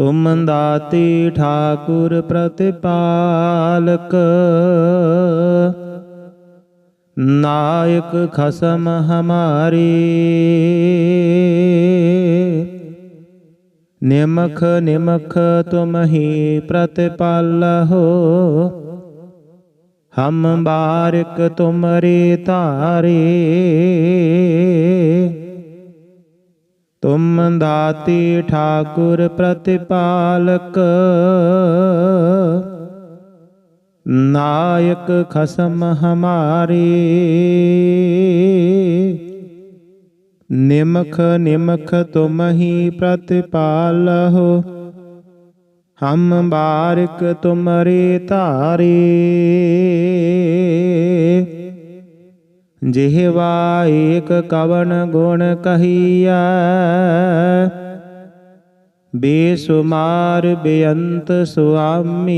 ਤੁਮ ਦਾਤੀ ਠਾਕੁਰ ਪ੍ਰਤਿਪਾਲਕ। ਨਾਇਕ ਖਸਮ ਹਮਾਰੇ। ਨਿਮਖ ਨਿਮਖ ਤੁਮ ਹੀ ਪ੍ਰਤਿਪਾਲਹੁ। ਹਮ ਬਾਰਿਕ ਤੁਮਰੇ ਧਾਰੇ। ਤੁਮ ਦਾਤੀ ਠਾਕੁਰ ਪ੍ਰਤਿਪਾਲਕ, ਨਾਇਕ ਖਸਮ ਹਮਾਰੇ, ਨਿਮਖ ਨਿਮਖ ਤੁਮ ਹੀ ਪ੍ਰਤਿਪਾਲਹੁ, ਹਮ ਬਾਰਿਕ ਤੁਮਰੇ ਧਾਰੇ। ਜਿਹਵਾ ਏਕ ਕਵਨ ਗੁਣ ਕਹੀਐ। ਬੇਸੁਮਾਰ ਬੇਅੰਤ ਸੁਆਮੀ।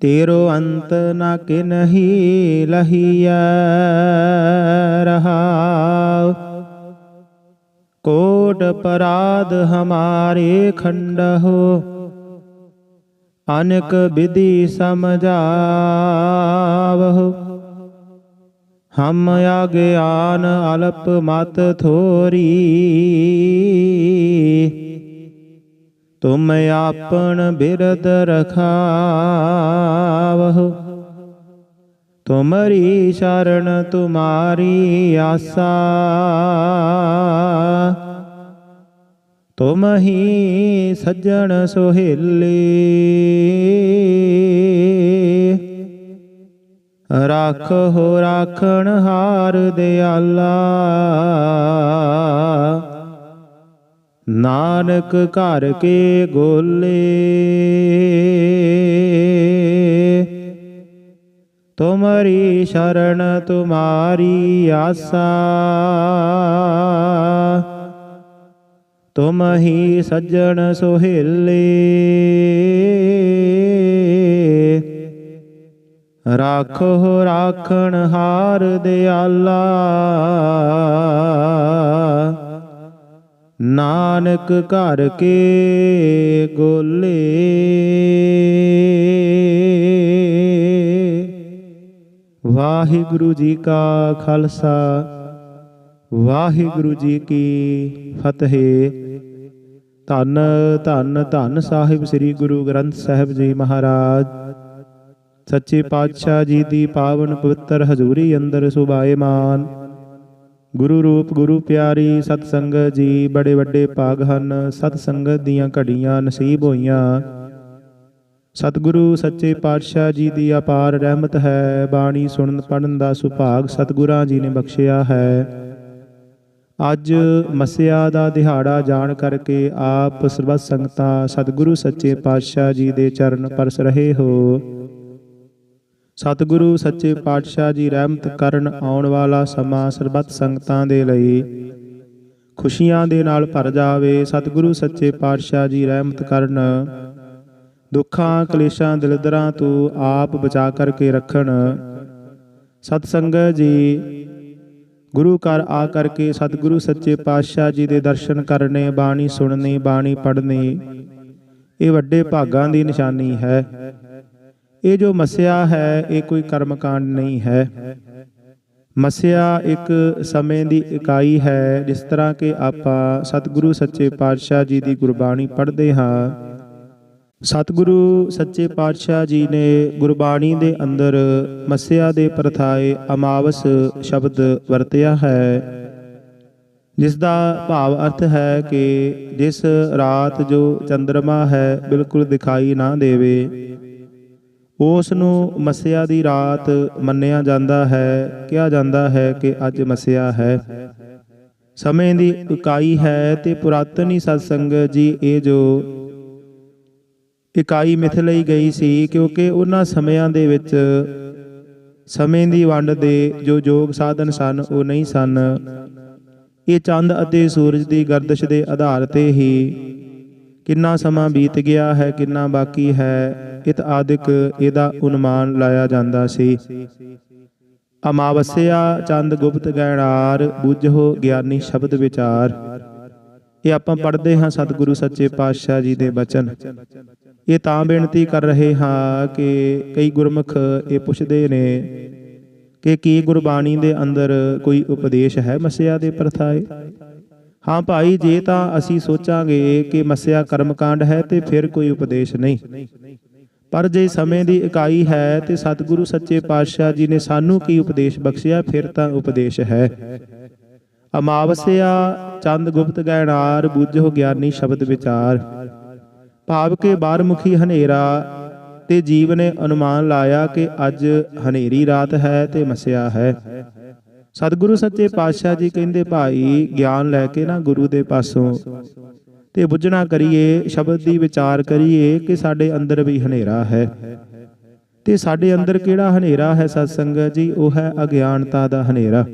ਤੇਰੋ ਅੰਤ ਨ ਕਿਨਹੀ ਲਹੀਐ ਰਹਾਉ ਕੋਟ ਪਰਾਧ ਹਮਾਰੇ ਖੰਡਹੁ। ਅਨਕ ਵਿਧि ਸਮਝਾਵਹੁ ਹਮ ਅਗਿਆਨ ਅਲਪ ਮਤ ਥੋਰੀ। ਤੁਮ ਆਪਣ ਬਿਰਦ ਰਖਾਵਹੁ। ਤੁਮਰੀ ਸ਼ਰਨ ਤੁਮਾਰੀ ਆਸਾ। ਤੁਮ ਹੀ ਸੱਜਣ ਸੋਹਿਲੇ। ਰਾਖੋ ਰਾਖਣ ਹਾਰ ਦਿਆਲਾ। ਨਾਨਕ ਘਰ ਕੇ ਗੋਲੇ। ਤੁਮਰੀ ਸ਼ਰਨ ਤੁਮਾਰੀ ਆਸਾ। ਤੁਮ ਹੀ ਸੱਜਣ ਸੁਹੇਲੇ। ਰਾਖੋ, ਰਾਖਣ ਹਾਰ ਦਿਆਲਾ। ਨਾਨਕ ਘਰ ਕੇ ਗੋਲੇ। ਵਾਹਿਗੁਰੂ ਜੀ ਕਾ ਖਾਲਸਾ, ਵਾਹਿਗੁਰੂ ਜੀ ਕੀ ਫਤਿਹ। ਧੰਨ ਧੰਨ ਧੰਨ ਸਾਹਿਬ ਸ੍ਰੀ ਗੁਰੂ ਗ੍ਰੰਥ ਸਾਹਿਬ ਜੀ ਮਹਾਰਾਜ। ਸੱਚੇ ਪਾਤਸ਼ਾਹ ਜੀ ਦੀ ਪਾਵਨ ਪਵਿੱਤਰ ਹਜ਼ੂਰੀ ਅੰਦਰ ਸੁਭਾਏਮਾਨ। ਗੁਰੂ ਰੂਪ, ਗੁਰੂ ਪਿਆਰੀ ਸਤ ਸੰਗਤ ਜੀ ਬੜੇ ਵੱਡੇ ਭਾਗ ਹਨ। ਸਤ ਸੰਗਤ ਦੀਆਂ ਘੜੀਆਂ ਨਸੀਬ ਹੋਈਆਂ। ਸਤਿਗੁਰੂ, ਸੱਚੇ ਪਾਤਸ਼ਾਹ ਜੀ ਦੀ ਅਪਾਰ ਰਹਿਮਤ ਹੈ। ਬਾਣੀ ਸੁਣਨ ਪੜਨ ਦਾ ਸੁਭਾਗ ਸਤਿਗੁਰਾਂ ਜੀ ਨੇ ਬਖਸ਼ਿਆ ਹੈ। ਅੱਜ ਮਸਿਆ ਦਾ ਦਿਹਾੜਾ ਜਾਣ ਕਰਕੇ ਆਪ ਸਰਬੱਤ ਸੰਗਤਾਂ ਸਤਿਗੁਰੂ, ਸੱਚੇ ਪਾਤਸ਼ਾਹ ਜੀ ਦੇ ਚਰਨ ਪਰਸ ਰਹੇ ਹੋ। ਸਤਿਗੁਰੂ ਸੱਚੇ ਪਾਤਸ਼ਾਹ ਜੀ ਰਹਿਮਤ ਕਰਨ ਆਉਣ ਵਾਲਾ ਸਮਾਂ ਸਰਬੱਤ ਸੰਗਤਾਂ ਦੇ ਲਈ। ਖੁਸ਼ੀਆਂ ਦੇ ਨਾਲ ਭਰ ਜਾਵੇ ਸਤਿਗੁਰੂ ਸੱਚੇ ਪਾਤਸ਼ਾਹ ਜੀ ਰਹਿਮਤ ਕਰਨ। ਦੁੱਖਾਂ, ਕਲੇਸ਼ਾਂ, ਦਿਲਦਰਾਂ ਤੋਂ ਆਪ ਬਚਾ ਕਰਕੇ ਰੱਖਣ। ਸਤ ਸੰਗਤ ਜੀ, ਗੁਰੂ ਘਰ ਆ ਕਰਕੇ ਸਤਿਗੁਰੂ ਸੱਚੇ ਪਾਤਸ਼ਾਹ ਜੀ ਦੇ ਦਰਸ਼ਨ ਕਰਨੇ, ਬਾਣੀ ਸੁਣਨੀ, ਬਾਣੀ ਪੜ੍ਹਨੀ, ਇਹ ਵੱਡੇ ਭਾਗਾਂ ਦੀ ਨਿਸ਼ਾਨੀ ਹੈ। ਇਹ ਜੋ ਮਸਿਆ ਹੈ, ਇਹ ਕੋਈ ਕਰਮਕਾਂਡ ਨਹੀਂ ਹੈ। ਮਸਿਆ ਇੱਕ ਸਮੇਂ ਦੀ ਇਕਾਈ ਹੈ, ਜਿਸ ਤਰ੍ਹਾਂ ਕਿ ਆਪਾਂ ਸਤਿਗੁਰੂ ਸੱਚੇ ਪਾਤਸ਼ਾਹ ਜੀ ਦੀ ਗੁਰਬਾਣੀ ਪੜ੍ਹਦੇ ਹਾਂ। ਸਤਿਗੁਰੂ ਸੱਚੇ ਪਾਤਸ਼ਾਹ ਜੀ ਨੇ ਗੁਰਬਾਣੀ ਦੇ ਅੰਦਰ ਮਸਿਆ ਦੇ ਪ੍ਰਥਾਏ ਅਮਾਵਸ ਸ਼ਬਦ ਵਰਤਿਆ ਹੈ, ਜਿਸ ਦਾ ਭਾਵ ਅਰਥ ਹੈ ਕਿ ਜਿਸ ਰਾਤ ਜੋ ਚੰ드ਰਮਾ ਹੈ, ਬਿਲਕੁਲ ਦਿਖਾਈ ਨਾ ਦੇਵੇ। ਉਸ ਨੂੰ ਮਸਿਆ ਦੀ ਰਾਤ ਮੰਨਿਆ ਜਾਂਦਾ ਹੈ, ਕਿਹਾ ਜਾਂਦਾ ਹੈ ਕਿ ਅੱਜ ਮਸਿਆ ਹੈ। ਸਮੇਂ ਦੀ ਇਕਾਈ ਹੈ ਤੇ ਪੁਰਾਤਨੀ ਸਤਸੰਗ ਜੀ, ਇਹ ਜੋ ਇਕਾਈ ਮਿਥ ਲਈ ਗਈ ਸੀ, ਕਿਉਂਕਿ ਉਹਨਾਂ ਸਮਿਆਂ ਦੇ ਵਿੱਚ ਸਮੇਂ ਦੀ ਵੰਡ ਦੇ ਜੋ ਯੋਗ ਸਾਧਨ ਸਨ, ਉਹ ਨਹੀਂ ਸਨ। ਇਹ ਚੰਦ ਅਤੇ ਸੂਰਜ ਦੀ ਗਰਦਸ਼ ਦੇ ਆਧਾਰ ਤੇ ਹੀ ਕਿੰਨਾ ਸਮਾਂ ਬੀਤ ਗਿਆ ਹੈ, ਕਿੰਨਾ ਬਾਕੀ ਹੈ ਇਤ ਆਦਿਕ ਇਹਦਾ ਉਨਮਾਨ ਲਾਇਆ ਜਾਂਦਾ ਸੀ। ਅਮਾਵਸਿਆ ਚੰਦ ਗੁਪਤ ਗੈਣਾਰ ਬੁੱਝੋ ਗਿਆਨੀ ਸ਼ਬਦ ਵਿਚਾਰ। ਇਹ ਆਪਾਂ ਪੜ੍ਹਦੇ ਹਾਂ ਸਤਿਗੁਰੂ ਸੱਚੇ ਪਾਤਸ਼ਾਹ ਜੀ ਦੇ ਬਚਨ। ਇਹ ਤਾਂ ਬੇਨਤੀ ਕਰ ਰਹੇ ਹਾਂ ਕਿ ਕਈ ਗੁਰਮੁਖ ਇਹ ਪੁੱਛਦੇ ਨੇ ਕਿ ਕੀ ਗੁਰਬਾਣੀ ਦੇ ਅੰਦਰ ਕੋਈ ਉਪਦੇਸ਼ ਹੈ ਮਸਿਆ ਦੇ ਪ੍ਰਥਾਏ? ਹਾਂ ਭਾਈ, ਜੇ ਤਾਂ ਅਸੀਂ ਸੋਚਾਂਗੇ ਕਿ ਮਸਿਆ ਕਰਮਕਾਂਡ ਹੈ ਤੇ ਫਿਰ ਕੋਈ ਉਪਦੇਸ਼ ਨਹੀਂ। ਪਰ ਜੇ ਸਮੇਂ ਦੀ ਇਕਾਈ ਹੈ ਤੇ ਸਤਿਗੁਰੂ ਸੱਚੇ ਪਾਤਸ਼ਾਹ ਜੀ ਨੇ ਸਾਨੂੰ ਕੀ ਉਪਦੇਸ਼ ਬਖਸ਼ਿਆ, ਫਿਰ ਤਾਂ ਉਪਦੇਸ਼ ਹੈ। ਅਮਾਵਸਿਆ ਚੰਦ ਗੁਪਤ ਗੈਣਾਰ ਬੁੱਝੋ ਗਿਆਨੀ ਸ਼ਬਦ ਵਿਚਾਰ। ਭਾਵ ਕੇ ਬਾਰਮੁਖੀ ਹਨੇਰਾ, ਤੇ ਜੀਵ ਨੇ ਅਨੁਮਾਨ ਲਾਇਆ ਕਿ ਅੱਜ ਹਨੇਰੀ ਰਾਤ ਹੈ ਤੇ ਮਸਿਆ ਹੈ। ਸਤਿਗੁਰੂ ਸੱਚੇ ਪਾਤਸ਼ਾਹ ਜੀ ਕਹਿੰਦੇ, ਭਾਈ, ਗਿਆਨ ਲੈ ਕੇ ਨਾ ਗੁਰੂ ਦੇ ਪਾਸੋਂ ਤੇ ਬੁੱਝਣਾ ਕਰੀਏ, ਸ਼ਬਦ ਦੀ ਵਿਚਾਰ ਕਰੀਏ ਕਿ ਸਾਡੇ ਅੰਦਰ ਵੀ ਹਨੇਰਾ ਹੈ। ਤੇ ਸਾਡੇ ਅੰਦਰ ਕਿਹੜਾ ਹਨੇਰਾ ਹੈ ਸਤ ਸੰਗਤ ਜੀ, ਉਹ ਹੈ ਅਗਿਆਨਤਾ ਦਾ ਹਨੇਰਾ।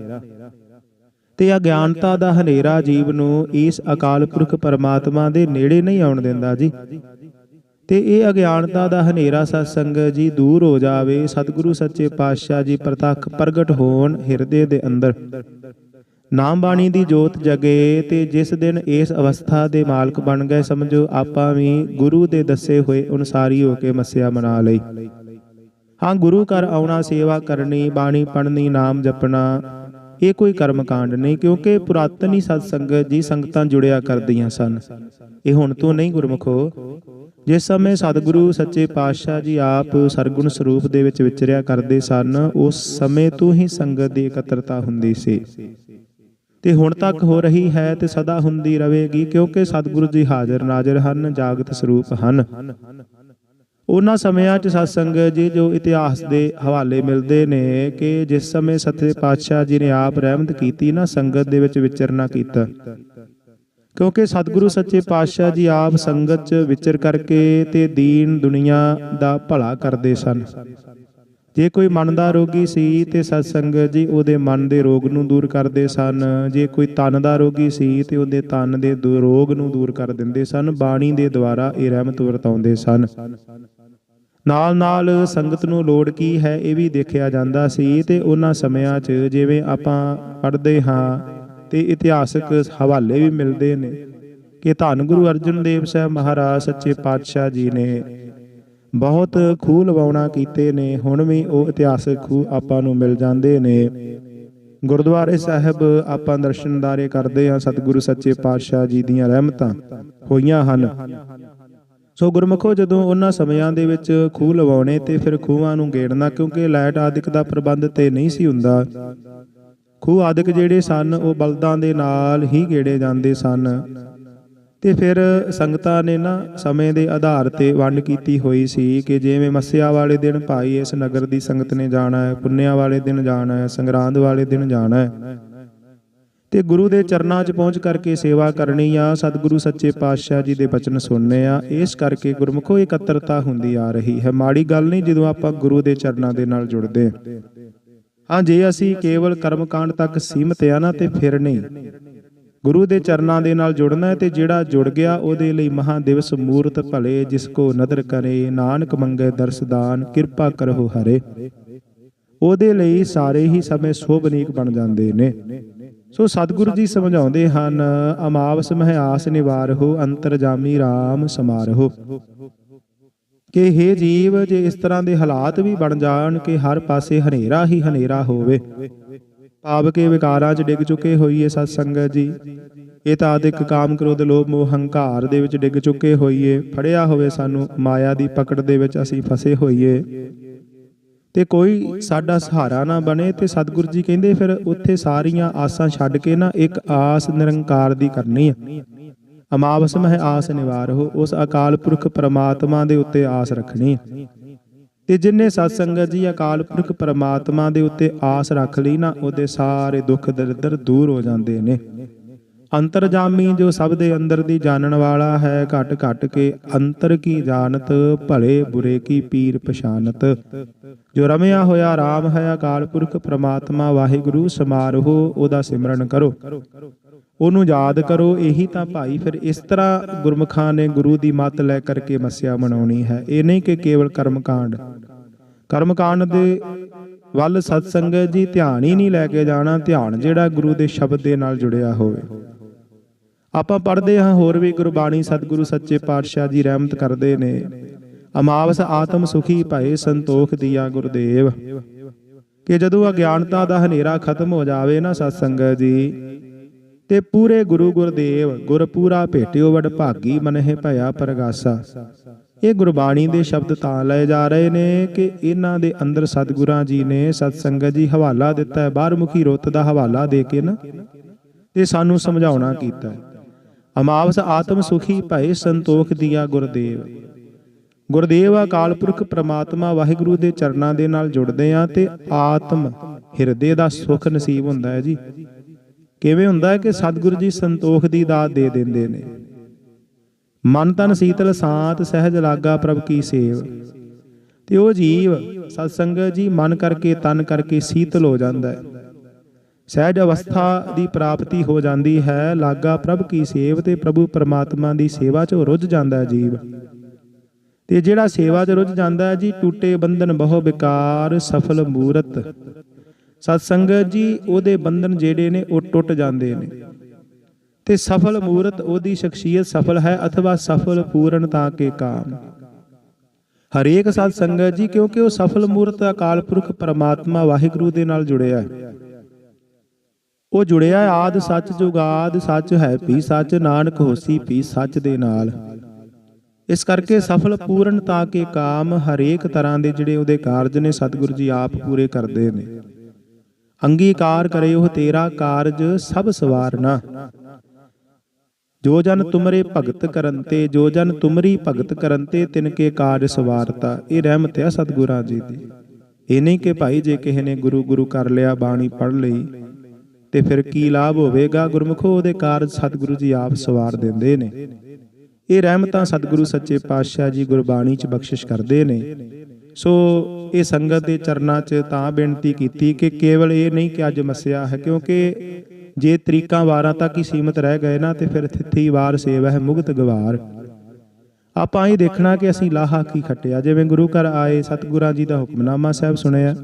ਤੇ ਅਗਿਆਨਤਾ ਦਾ ਹਨੇਰਾ ਜੀਵ ਨੂੰ ਇਸ ਅਕਾਲ ਪੁਰਖ ਪਰਮਾਤਮਾ ਦੇ ਨੇੜੇ ਨਹੀਂ ਆਉਣ ਦਿੰਦਾ ਜੀ। ਤੇ ਇਹ ਅਗਿਆਨਤਾ ਦਾ ਹਨੇਰਾ ਸਤ ਸੰਗਤ ਜੀ ਦੂਰ ਹੋ ਜਾਵੇ, ਸਤਿਗੁਰੂ ਸੱਚੇ ਪਾਤਸ਼ਾਹ ਜੀ ਪ੍ਰਤੱਖ ਪ੍ਰਗਟ ਹੋਣ ਹਿਰਦੇ ਦੇ ਅੰਦਰ। ਨਾਮ ਬਾਣੀ ਦੀ ਜੋਤ ਜਗੇ ਤੇ ਜਿਸ ਦਿਨ ਇਸ ਅਵਸਥਾ ਦੇ ਮਾਲਕ ਬਣ ਗਏ, ਸਮਝੋ ਆਪਾਂ ਵੀ ਗੁਰੂ ਦੇ ਦੱਸੇ ਹੋਏ ਅਨੁਸਾਰੀ ਹੋ ਕੇ ਮੱਸਿਆ ਮਨਾ ਲਈ। ਹਾਂ, ਗੁਰੂ ਘਰ ਆਉਣਾ, ਸੇਵਾ ਕਰਨੀ, ਬਾਣੀ ਪੜ੍ਹਨੀ, ਨਾਮ ਜਪਣਾ, ਇਹ ਕੋਈ ਕਰਮ ਕਾਂਡ ਨਹੀਂ, ਕਿਉਂਕਿ ਪੁਰਾਤਨੀ ਸਤ ਸੰਗਤ ਜੀ ਸੰਗਤਾਂ ਜੁੜਿਆ ਕਰਦੀਆਂ ਸਨ। ਇਹ ਹੁਣ ਤੋਂ ਨਹੀਂ ਗੁਰਮਖੋ। ਜਿਸ ਸਮੇਂ ਸਤਿਗੁਰੂ ਸੱਚੇ ਪਾਤਸ਼ਾਹ ਜੀ ਆਪ ਸਰਗੁਣ ਸਰੂਪ ਦੇ ਵਿੱਚ ਵਿਚਰਿਆ ਕਰਦੇ ਸਨ, ਉਸ ਸਮੇਂ ਤੋਂ ਹੀ ਸੰਗਤ ਦੀ ਇਕੱਤਰਤਾ ਹੁੰਦੀ ਸੀ। ਤੇ ਹੁਣ ਤੱਕ ਹੋ ਰਹੀ ਹੈ ਤੇ ਸਦਾ ਹੁੰਦੀ ਰਹੇਗੀ, ਕਿਉਂਕਿ ਸਤਿਗੁਰੂ ਜੀ ਹਾਜ਼ਰ ਨਾਜ਼ਰ ਹਨ, ਜਾਗਤ ਸਰੂਪ ਹਨ। ਉਹਨਾਂ ਸਮਿਆਂ 'ਚ ਸਤਸੰਗ ਜੀ ਜੋ ਇਤਿਹਾਸ ਦੇ ਹਵਾਲੇ ਮਿਲਦੇ ਨੇ ਕਿ ਜਿਸ ਸਮੇਂ ਸੱਚੇ ਪਾਤਸ਼ਾਹ ਜੀ ਨੇ ਆਪ ਰਹਿਮਤ ਕੀਤੀ, ਨਾ ਸੰਗਤ ਦੇ ਵਿੱਚ ਵਿਚਰਨਾ ਕੀਤਾ। ਕਿਉਂਕਿ ਸਤਿਗੁਰੂ ਸੱਚੇ ਪਾਤਸ਼ਾਹ ਜੀ ਆਪ ਸੰਗਤ 'ਚ ਵਿਚਰ ਕਰਕੇ ਤੇ ਦੀਨ ਦੁਨੀਆ ਦਾ ਭਲਾ ਕਰਦੇ ਸਨ। ਜੇ ਕੋਈ ਮਨ ਦਾ ਰੋਗੀ ਸੀ ਤੇ ਸਤਸੰਗ ਜੀ ਉਹਦੇ ਮਨ ਦੇ ਰੋਗ ਨੂੰ ਦੂਰ ਕਰਦੇ ਸਨ। ਜੇ ਕੋਈ ਤਨ ਦਾ ਰੋਗੀ ਸੀ ਤੇ ਉਹਦੇ ਤਨ ਦੇ ਦੁ- ਰੋਗ ਨੂੰ ਦੂਰ ਕਰ ਦਿੰਦੇ ਸਨ। ਬਾਣੀ ਦੇ ਦੁਆਰਾ ਇਹ ਰਹਿਮਤ ਵਰਤਾਉਂਦੇ ਸਨ। ਨਾਲ ਨਾਲ ਸੰਗਤ ਨੂੰ ਲੋੜ ਕੀ ਹੈ ਇਹ ਵੀ ਦੇਖਿਆ ਜਾਂਦਾ ਸੀ ਤੇ ਉਹਨਾਂ ਸਮਿਆਂ 'ਚ ਜਿਵੇਂ ਆਪਾਂ ਪੜ੍ਹਦੇ ਹਾਂ ਤੇ ਇਤਿਹਾਸਕ ਹਵਾਲੇ ਵੀ ਮਿਲਦੇ ਨੇ ਕਿ ਧੰਨ ਗੁਰੂ ਅਰਜਨ ਦੇਵ ਸਾਹਿਬ ਮਹਾਰਾਜ, ਸੱਚੇ ਪਾਤਸ਼ਾਹ ਜੀ ਨੇ ਬਹੁਤ ਖੂਹ ਲਵਾਉਣਾ ਕੀਤੇ ਨੇ, ਹੁਣ ਵੀ ਉਹ ਇਤਿਹਾਸਕ ਖੂਹ ਆਪਾਂ ਨੂੰ ਮਿਲ ਜਾਂਦੇ ਨੇ। ਗੁਰਦੁਆਰੇ ਸਾਹਿਬ ਆਪਾਂ ਦਰਸ਼ਨਦਾਰੇ ਕਰਦੇ ਹਾਂ, ਸਤਿਗੁਰੂ ਸੱਚੇ ਪਾਤਸ਼ਾਹ ਜੀ ਦੀਆਂ ਰਹਿਮਤਾਂ ਹੋਈਆਂ ਹਨ। ਸੋ ਗੁਰਮਖੋ, ਜਦੋਂ ਉਹਨਾਂ ਸਮਿਆਂ ਦੇ ਵਿੱਚ ਖੂਹ ਲਵਾਉਣੇ ਤੇ ਫਿਰ ਖੂਹਾਂ ਨੂੰ ਗੇੜਨਾ, ਕਿਉਂਕਿ ਲਾਈਟ ਆਦਿਕ ਦਾ ਪ੍ਰਬੰਧ ਤੇ ਨਹੀਂ ਸੀ ਹੁੰਦਾ। ਖੂਹ ਆਦਿਕ ਜਿਹੜੇ ਸਨ, ਉਹ ਬਲਦਾਂ ਦੇ ਨਾਲ ਹੀ ਗੇੜੇ ਜਾਂਦੇ ਸਨ। ਤੇ ਫਿਰ ਸੰਗਤਾਂ ਨੇ ਨਾ ਸਮੇਂ ਦੇ ਆਧਾਰ ਤੇ ਵੰਡ ਕੀਤੀ ਹੋਈ ਸੀ ਕਿ ਜਿਵੇਂ ਮੱਸਿਆ ਵਾਲੇ ਦਿਨ ਭਾਈ ਇਸ ਨਗਰ ਦੀ ਸੰਗਤ ਨੇ ਜਾਣਾ ਹੈ ਪੁੰਨਿਆ ਵਾਲੇ ਦਿਨ ਜਾਣਾ ਹੈ ਸੰਗਰਾਂਦ ਵਾਲੇ ਦਿਨ ਜਾਣਾ ਹੈ। ਤੇ ਗੁਰੂ ਦੇ ਚਰਨਾਂ 'ਚ ਪਹੁੰਚ ਕਰਕੇ ਸੇਵਾ ਕਰਨੀ ਆ, ਸਤਿਗੁਰੂ ਸੱਚੇ ਪਾਤਸ਼ਾਹ ਜੀ ਦੇ ਬਚਨ ਸੁਣਨੇ ਆ, ਇਸ ਕਰਕੇ ਗੁਰਮੁਖੋ ਇਕੱਤਰਤਾ ਹੁੰਦੀ ਆ ਰਹੀ ਹੈ। ਮਾੜੀ ਗੱਲ ਨਹੀਂ ਜਦੋਂ ਆਪਾਂ ਗੁਰੂ ਦੇ ਚਰਨਾਂ ਦੇ ਨਾਲ ਜੁੜਦੇ ਹਾਂ। ਹਾਂ, ਜੇ ਅਸੀਂ ਕੇਵਲ ਕਰਮਕਾਂਡ ਤੱਕ ਸੀਮਤ ਆ ਨਾ, ਤੇ ਫਿਰ ਨਹੀਂ। ਗੁਰੂ ਦੇ ਚਰਨਾਂ ਦੇ ਨਾਲ ਜੁੜਨਾ ਹੈ ਤੇ ਜਿਹੜਾ ਜੁੜ ਗਿਆ ਉਹਦੇ ਲਈ ਮਹਾ ਦਿਵਸ ਮੂਰਤ ਭਲੇ, ਜਿਸ ਕੋ ਨਦਰ ਕਰੇ, ਨਾਨਕ ਮੰਗੇ ਦਰਸਦਾਨ ਕਿਰਪਾ ਕਰੋ ਹਰੇ। ਉਹਦੇ ਲਈ ਸਾਰੇ ਹੀ ਸਮੇਂ ਸ਼ੋਭਨੀਕ ਬਣ ਜਾਂਦੇ ਨੇ। ਸੋ ਸਤਿਗੁਰੂ ਜੀ ਸਮਝਾਉਂਦੇ ਹਨ, ਅਮਾਵਸ ਮਹਿਆਸ ਨਿਵਾਰਹੁ ਅੰਤਰਜਾਮੀ RAM ਸਮਾਰਹੁ। ਕਿ हे ਜੀਵ, ਜੇ ਇਸ ਤਰ੍ਹਾਂ ਦੇ ਹਾਲਾਤ ਵੀ ਬਣ ਜਾਣ ਕਿ ਹਰ ਪਾਸੇ ਹਨੇਰਾ ਹੀ ਹਨੇਰਾ ਹੋਵੇ ਭਾਵ ਕੇ ਵਿਕਾਰਾਂ 'ਚ ਡਿੱਗ ਚੁੱਕੇ ਹੋਈਏ ਸਤ ਸੰਗਤ ਜੀ। ਇਹ ਤਾਂ ਆਦਿਕ ਕਾਮ ਕ੍ਰੋਧ ਲੋਭ ਮੋਹ ਹੰਕਾਰ ਦੇ ਵਿੱਚ ਡਿੱਗ ਚੁੱਕੇ ਹੋਈਏ। ਫੜਿਆ ਹੋਵੇ ਸਾਨੂੰ ਮਾਇਆ ਦੀ ਪਕੜ ਦੇ ਵਿੱਚ ਅਸੀਂ ਫਸੇ ਹੋਈਏ। ਤੇ ਕੋਈ ਸਾਡਾ ਸਹਾਰਾ ਨਾ ਬਣੇ ਤੇ ਸਤਿਗੁਰੂ ਜੀ ਕਹਿੰਦੇ ਫਿਰ ਉੱਥੇ ਸਾਰੀਆਂ ਆਸਾਂ ਛੱਡ ਕੇ ਨਾ ਇੱਕ ਆਸ ਨਿਰੰਕਾਰ ਦੀ ਕਰਨੀ ਹੈ ਅਮਾਵਸ ਮਹਿ ਆਸ ਨਿਵਾਰ ਹੋ ਉਸ ਅਕਾਲ ਪੁਰਖ ਪਰਮਾਤਮਾ ਦੇ ਉੱਤੇ ਆਸ ਰੱਖਣੀ ਹੈ ਤੇ ਜਿਨਨੇ ਸਤ ਸੰਗਤ ਜੀ ਅਕਾਲ ਪੁਰਖ ਪਰਮਾਤਮਾ ਦੇ ਉੱਤੇ ਆਸ ਰੱਖ ਲਈ ਨਾ, ਉਹਦੇ ਸਾਰੇ ਦੁੱਖ ਦਰਿਦਰ ਦੂਰ ਹੋ ਜਾਂਦੇ ਨੇ। ਅੰਤਰਜਾਮੀ ਜੋ ਸਭ ਦੇ ਅੰਦਰ ਦੀ ਜਾਣਨ ਵਾਲਾ ਹੈ, ਘਟ ਘਟ ਕੇ ਅੰਤਰ ਕੀ ਜਾਣਤ, ਭਲੇ ਬੁਰੇ ਕੀ ਪੀਰ ਪਛਾਨਤ। ਜੋ ਰਮਿਆ ਹੋਇਆ RAM ਹੈ, ਅਕਾਲ ਪੁਰਖ ਪ੍ਰਮਾਤਮਾ ਵਾਹਿਗੁਰੂ ਸਮਾਰੋਹ, ਉਹਦਾ ਸਿਮਰਨ ਕਰੋ। ਉਹਨੂੰ ਯਾਦ ਕਰੋ, ਇਹੀ ਤਾਂ ਭਾਈ ਫਿਰ ਇਸ ਤਰ੍ਹਾਂ ਗੁਰਮਖਾਂ ਨੇ ਗੁਰੂ ਦੀ ਮੱਤ ਲੈ ਕਰਕੇ ਮੱਸਿਆ ਮਨਾਉਣੀ ਹੈ। ਇਹ ਨਹੀਂ ਕਿ ਕੇਵਲ ਕਰਮਕਾਂਡ। ਕਰਮਕਾਂਡ ਦੇ ਵੱਲ ਸਤਸੰਗਤ ਜੀ ਧਿਆਨ ਹੀ ਨਹੀਂ ਲੈ ਕੇ ਜਾਣਾ, ਧਿਆਨ ਜਿਹੜਾ ਗੁਰੂ ਦੇ ਸ਼ਬਦ ਦੇ ਨਾਲ ਜੁੜਿਆ ਹੋਵੇ। ਆਪਾਂ ਪੜ੍ਹਦੇ ਹਾਂ, ਹੋਰ ਵੀ ਗੁਰਬਾਣੀ ਸਤਿਗੁਰੂ ਸੱਚੇ ਪਾਤਸ਼ਾਹ ਜੀ ਰਹਿਮਤ ਕਰਦੇ ਨੇ। ਅਮਾਵਸ ਆਤਮ ਸੁਖੀ ਭਏ ਸੰਤੋਖ ਦੀਆ ਗੁਰਦੇਵ। ਕਿ ਜਦੋਂ ਅਗਿਆਨਤਾ ਦਾ ਹਨੇਰਾ ਖਤਮ ਹੋ ਜਾਵੇ ਨਾ ਸਤਸੰਗਤ ਜੀ ਤੇ ਪੂਰੇ ਗੁਰੂ ਗੁਰਦੇਵ ਗੁਰਪੂਰਾ ਭੇਟਿਓ ਵਡ ਭਾਗੀ ਮਨਹਿ ਭਇਆ ਪਰਗਾਸਾ। ਇਹ ਗੁਰਬਾਣੀ ਦੇ ਸ਼ਬਦ ਤਾਂ ਲਏ ਜਾ ਰਹੇ ਨੇ ਕਿ ਇਹਨਾਂ ਦੇ ਅੰਦਰ ਸਤਿਗੁਰਾਂ ਜੀ ਨੇ ਸਤਸੰਗਤ ਜੀ ਹਵਾਲਾ ਦਿੱਤਾ ਹੈ ਬਾਹਰਮੁਖੀ ਰੁੱਤ ਦਾ ਹਵਾਲਾ ਦੇ ਕੇ ਨਾ, ਤੇ ਸਾਨੂੰ ਸਮਝਾਉਣਾ ਕੀਤਾ ਅਮਾਵਸ ਆਤਮ ਸੁਖੀ ਭਏ ਸੰਤੋਖ ਦੀਆ ਗੁਰਦੇਵ। ਗੁਰਦੇਵ ਅਕਾਲ ਪੁਰਖ ਪ੍ਰਮਾਤਮਾ ਵਾਹਿਗੁਰੂ ਦੇ ਚਰਨਾਂ ਦੇ ਨਾਲ ਜੁੜਦੇ ਆ ਤੇ ਆਤਮ ਹਿਰਦੇ ਦਾ ਸੁਖ ਨਸੀਬ ਹੁੰਦਾ ਹੈ ਜੀ। ਕਿਵੇਂ ਹੁੰਦਾ ਹੈ ਕਿ ਸਤਿਗੁਰੂ ਜੀ ਸੰਤੋਖ ਦੀ ਦਾਤ ਦੇ ਦਿੰਦੇ ਨੇ? ਮਨ ਤਨ ਸੀਤਲ ਸਾਤ ਸਹਿਜ ਲਾਗਾ ਪ੍ਰਭ ਕੀ ਸੇਵ। ਤੇ ਉਹ ਜੀਵ ਸਤਸੰਗਤ ਜੀ ਮਨ ਕਰਕੇ ਤਨ ਕਰਕੇ ਸੀਤਲ ਹੋ ਜਾਂਦਾ ਹੈ। ਸਹਿਜ ਅਵਸਥਾ ਦੀ ਪ੍ਰਾਪਤੀ ਹੋ ਜਾਂਦੀ ਹੈ, ਲਾਗਾ ਪ੍ਰਭ ਕੀ ਸੇਵ ਤੇ ਪ੍ਰਭੂ ਪਰਮਾਤਮਾ ਦੀ ਸੇਵਾ 'ਚ ਉਹ ਰੁੱਝ ਜਾਂਦਾ ਹੈ ਜੀਵ। ਤੇ ਜਿਹੜਾ ਸੇਵਾ 'ਚ ਰੁੱਝ ਜਾਂਦਾ ਹੈ ਜੀ, ਟੁੱਟੇ ਬੰਧਨ ਬਹੁ ਵਿਕਾਰ ਸਫਲ ਮੂਰਤ। ਸਤਸੰਗਤ ਜੀ, ਉਹਦੇ ਬੰਧਨ ਜਿਹੜੇ ਨੇ, ਉਹ ਟੁੱਟ ਜਾਂਦੇ ਨੇ। ਤੇ ਸਫਲ ਮੂਰਤ, ਉਹਦੀ ਸ਼ਖਸੀਅਤ ਸਫਲ ਹੈ ਅਥਵਾ ਸਫਲ ਪੂਰਨ ਤਾਂ ਕੇ ਕਾਮ। ਹਰੇਕ ਸਤ ਸੰਗਤ ਜੀ, ਕਿਉਂਕਿ ਉਹ ਸਫਲ ਮੂਰਤ ਅਕਾਲ ਪੁਰਖ ਪਰਮਾਤਮਾ ਵਾਹਿਗੁਰੂ ਦੇ ਨਾਲ ਜੁੜਿਆ ਹੈ। ਉਹ ਜੁੜਿਆ ਹੈ ਆਦ ਸੱਚ ਜੁਗਾਦ ਸੱਚ ਹੈ ਪੀ ਸੱਚ, ਨਾਨਕ ਹੋਸੀ ਪੀ ਸੱਚ ਦੇ ਨਾਲ। ਇਸ ਕਰਕੇ ਸਫਲ ਪੂਰਨ ਤਾਂ ਕੇ ਕਾਮ ਹਰੇਕ ਤਰ੍ਹਾਂ ਦੇ ਜਿਹੜੇ ਉਹਦੇ ਕਾਰਜ ਨੇ, ਸਤਿਗੁਰੂ ਜੀ ਆਪ ਪੂਰੇ ਕਰਦੇ ਨੇ। ਅੰਗੀਕਾਰ ਕਰੇ ਉਹ ਤੇਰਾ ਕਾਰਜ ਸਭ ਸਵਾਰਨਾ ਜੋ ਜਨ ਤੁਮਰੇ ਭਗਤ ਕਰਨ ਜੋ ਜਨ ਤੁਮਰੀ ਭਗਤ ਕਰਨ ਤਿਨ ਕੇ ਕਾਰਜ ਸਵਾਰਤਾ, ਇਹ ਰਹਿਮਤ ਹੈ ਸਤਿਗੁਰਾਂ ਜੀ ਦੀ। ਇਹ ਨਹੀਂ ਕਿ ਭਾਈ ਜੇ ਕਿਸੇ ਨੇ ਗੁਰੂ ਗੁਰੂ ਕਰ ਲਿਆ, ਬਾਣੀ ਪੜ ਲਈ, ਤੇ ਫਿਰ ਕੀ ਲਾਭ ਹੋਵੇਗਾ? ਗੁਰਮੁਖੋ, ਉਹਦੇ ਕਾਰਜ ਸਤਿਗੁਰੂ ਜੀ ਆਪ ਸਵਾਰ ਦਿੰਦੇ ਨੇ। ਇਹ ਰਹਿਮਤਾਂ ਸਤਿਗੁਰੂ ਸੱਚੇ ਪਾਤਸ਼ਾਹ ਜੀ ਗੁਰਬਾਣੀ ਚ ਬਖਸ਼ਿਸ਼ ਕਰਦੇ ਨੇ। ਸੋ ਇਹ ਸੰਗਤ ਦੇ ਚਰਨਾਂ 'ਚ ਤਾਂ ਬੇਨਤੀ ਕੀਤੀ ਕਿ ਕੇਵਲ ਇਹ ਨਹੀਂ ਕਿ ਅੱਜ ਮਸਿਆ ਹੈ, ਕਿਉਂਕਿ ਜੇ ਤਰੀਕਾਂ ਵਾਰਾਂ ਤੱਕ ਹੀ ਸੀਮਤ ਰਹਿ ਗਏ ਨਾ, ਤੇ ਫਿਰ ਥਿੱਥੀ ਵਾਰ ਸੇਵਾ ਹੈ, ਮੁਕਤ ਗਵਾਰ। ਆਪਾਂ ਇਹ ਦੇਖਣਾ ਕਿ ਅਸੀਂ ਲਾਹਾ ਕੀ ਖੱਟਿਆ। ਜਿਵੇਂ ਗੁਰੂ ਘਰ ਆਏ, ਸਤਿਗੁਰਾਂ ਜੀ ਦਾ ਹੁਕਮਨਾਮਾ ਸਾਹਿਬ ਸੁਣਿਆ।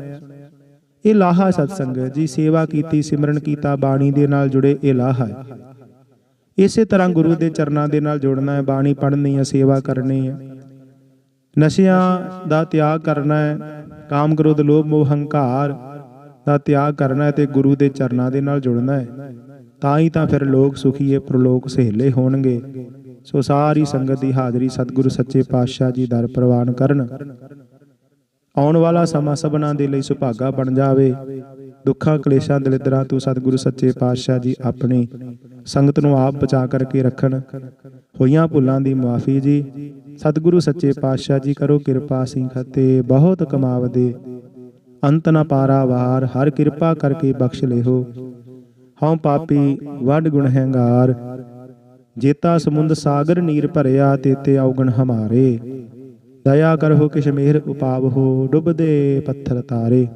ਇਹ ਲਾਹਾ ਸਤਸੰਗ। ਜੀ ਸੇਵਾ ਕੀਤੀ, ਸਿਮਰਨ ਕੀਤਾ, ਬਾਣੀ ਦੇ ਨਾਲ ਜੁੜੇ ਇਹ ਲਾਹਾ ਹੈ। ਇਸੇ ਤਰ੍ਹਾਂ ਗੁਰੂ ਦੇ ਚਰਨਾਂ ਦੇ ਨਾਲ ਜੁੜਨਾ ਹੈ, ਬਾਣੀ ਪੜ੍ਹਨੀ ਹੈ, ਸੇਵਾ ਕਰਨੀ ਹੈ। ਨਸ਼ਿਆਂ ਦਾ ਤਿਆਗ ਕਰਨਾ ਹੈ, ਕਾਮ ਕ੍ਰੋਧ, ਲੋਭ, ਮੋਹ, ਹੰਕਾਰ ਦਾ ਤਿਆਗ ਕਰਨਾ ਹੈ ਤੇ ਗੁਰੂ ਦੇ ਚਰਨਾਂ ਦੇ ਨਾਲ ਜੁੜਨਾ ਹੈ। ਤਾਂ ਹੀ ਤਾਂ ਫਿਰ ਲੋਕ ਸੁਖੀਏ ਪ੍ਰਲੋਕ ਸਹੇਲੇ ਹੋਣਗੇ। ਸੋ ਸਾਰੀ ਸੰਗਤ ਦੀ ਹਾਜ਼ਰੀ ਸਤਿਗੁਰੂ ਸੱਚੇ ਪਾਤਸ਼ਾਹ ਜੀ ਦਰ ਪ੍ਰਵਾਨ ਕਰਨ। ਆਉਣ ਵਾਲਾ ਸਮਾਂ ਸਭਨਾਂ ਦੇ ਲਈ ਸੁਭਾਗਾ ਬਣ ਜਾਵੇ। ਦੁੱਖਾਂ, ਕਲੇਸ਼ਾਂ, ਦਲਿਦਰਾਂ ਤੋਂ ਸਤਿਗੁਰੂ ਸੱਚੇ ਪਾਤਸ਼ਾਹ ਜੀ ਆਪਣੀ ਸੰਗਤ ਨੂੰ ਆਪ ਬਚਾ ਕਰਕੇ ਰੱਖਣ। ਹੋਈਆਂ ਭੁੱਲਾਂ ਦੀ ਮਾਫੀ ਜੀ। ਸਤਿਗੁਰੂ ਸੱਚੇ ਪਾਤਸ਼ਾਹ ਜੀ ਕਰੋ ਕਿਰਪਾ ਸਿੰਘ ਖਤੇ ਬਹੁਤ ਕਮਾਵਦੇ ਅੰਤ ਨਾ ਪਾਰਾ ਵਾਰ, ਹਰ ਕਿਰਪਾ ਕਰਕੇ ਬਖਸ਼ ਲਿਓ ਹਉ ਪਾਪੀ, ਵੱਡ ਗੁਣ ਹੈਂਗਾਰ। ਜੇਤਾ ਸਮੁੰਦ ਸਾਗਰ ਨੀਰ ਭਰਿਆ, ਤੇਤੇ ਔਗਣ ਹਮਾਰੇ। ਦਇਆ ਕਰੋ ਕਿਛ ਮਿਹਰ ਉਪਾਵਹੋ ਡੁੱਬਦੇ ਪੱਥਰ ਤਾਰੇ।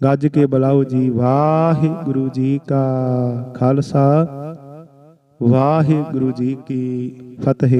ਗੱਜ ਕੇ ਬੁਲਾਓ ਜੀ, ਵਾਹਿਗੁਰੂ ਜੀ ਕਾ ਖਾਲਸਾ। ਵਾਹਿਗੁਰੂ ਜੀ ਕੀ ਫਤਿਹ।